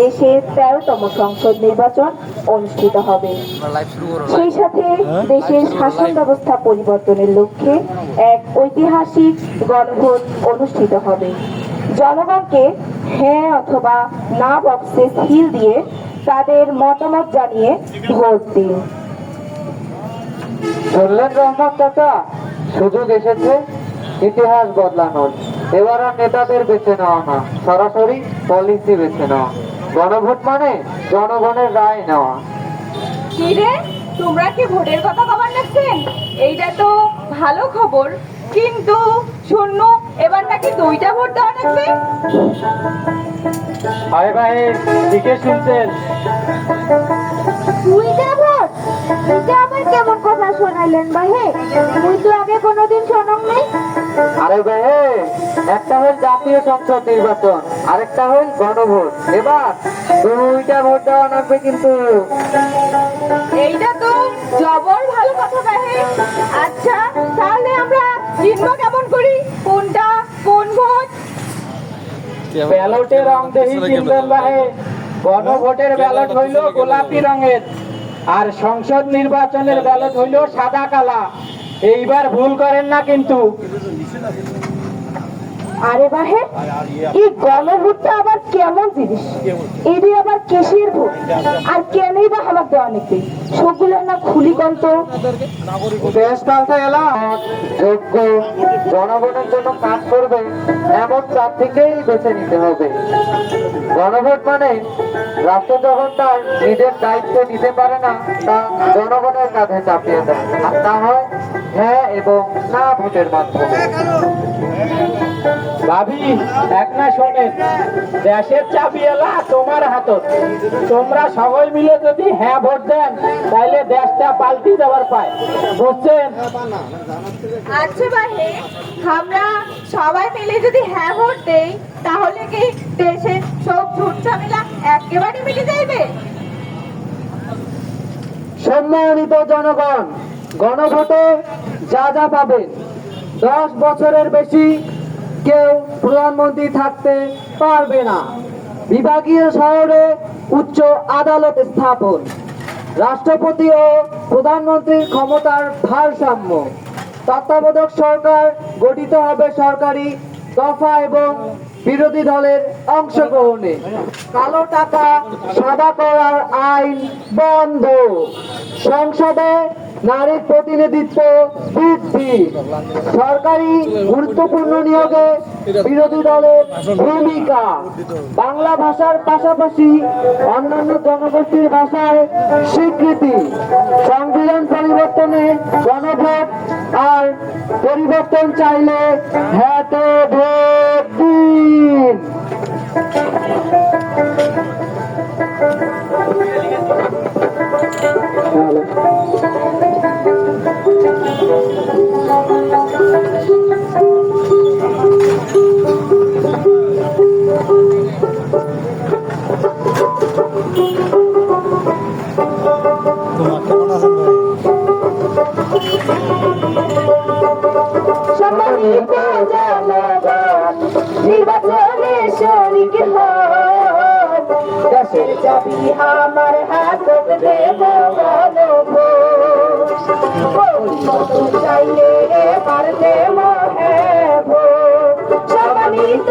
দেশের তেরোতম সংসদ নির্বাচন অনুষ্ঠিত হবে। সেই সাথে দেশের শাসন ব্যবস্থা পরিবর্তনের লক্ষ্যে এক ঐতিহাসিক গণভোট অনুষ্ঠিত হবে। জনগণকে হ্যাঁ অথবা না বক্সে সিল দিয়ে তাদের মতামত জানিয়ে ভোট দিন। বললেন রহমান চাচা সুযোগ এসেছে ইতিহাস বদলানোর। এবার আর নেতাদের বেছে নেওয়া না সরাসরি পলিসি বেছে নেওয়া। গণভোট মানে জনগণের রায় নেওয়া। কি রে? তোমরা কি ভোটের কথা কবার লাগছেন? এইটা তো ভালো খবর। কিন্তু শূন্য এবার নাকি দুইটা ভোট দেওয়া লাগবে ভাই ভাই দিকে শুনছেন। দুইটা ভোট? এটা আবার কেমন কথা শোনাইলেন ভাই তুই তো আগে কোনোদিন শোনাম নাই। আরে ভাই একটা হল জাতীয় সংসদ নির্বাচন আরেকটা হল গণভোট। এবার দুইটা ভোট দেওয়া লাগবে কিন্তু। এইটা তো জবর ব্যালটে রং দেখি চিনবেন ভাই গণভোটের ব্যালট হইল গোলাপি রঙের আর সংসদ নির্বাচনের ব্যালট হইল সাদা কালা। এইবার ভুল করেন না কিন্তু। আরে বাহে, এই গণভোটটা আবার কেমন জিনিস? এটি আবার কেসের ভোট আর কেনই বা আমার দেওয়া নাকি সবগুলো না খুলি কন্ত? দেশ পাল্টে এলাম। যোগ্য জনগণের জন্য কাজ করবে, এমন প্রার্থীকেই বেছে নিতে হবে। গণভোট মানে রাষ্ট্র যখন তার নিজের দায়িত্ব নিতে পারে না, তা জনগণের কাঁধে চাপিয়ে দেয়। তা হয় হ্যাঁ এবং না ভোটের মাধ্যমে। ভাবি এক না শোনেন দেশের চাবি এলা তোমার হাতত। তোমরা সকল মিলে যদি হ্যাঁ ভোট দেন তাহলে দেশটা পাল্টি দেওয়ার পায়। বুঝছেন? আচ্ছা বাহে আমরা সবাই মিলে যদি হ্যাঁ ভোট দেই তাহলে কি দেশের সব ঝুট ঝামেলা একেবারে মিটে যাইবে? সম্মানিত জনগণ গণভোটে যা যা পাবেন। দশ বছরের বেশি কেউ প্রধানমন্ত্রী থাকতে পারবে না। বিভাগীয় শহরে উচ্চ আদালত স্থাপন। রাষ্ট্রপতি ও প্রধানমন্ত্রীর ক্ষমতার ভারসাম্য। তত্ত্বাবধায়ক সরকার গঠিত হবে সরকারি দফা এবং বিরোধী দলের অংশগ্রহণে। কালো টাকা সাদা করার আইন বন্ধ। সংসদে নারীর প্রতিনিধিত্ব বৃদ্ধি। সরকারি গুরুত্বপূর্ণ নিয়োগে বিরোধী দলের ভূমিকা। বাংলা ভাষার পাশাপাশি অন্যান্য জনগোষ্ঠীর ভাষায় স্বীকৃতি, সংবিধান পরিবর্তনে গণভোট আর পরিবর্তন চাইলে হ্যাঁ ভোট দেশের চাবি আমার হাত দেব পরিবর্তন চাইলে এবার দেব হ্যাঁ তো সম্মানিত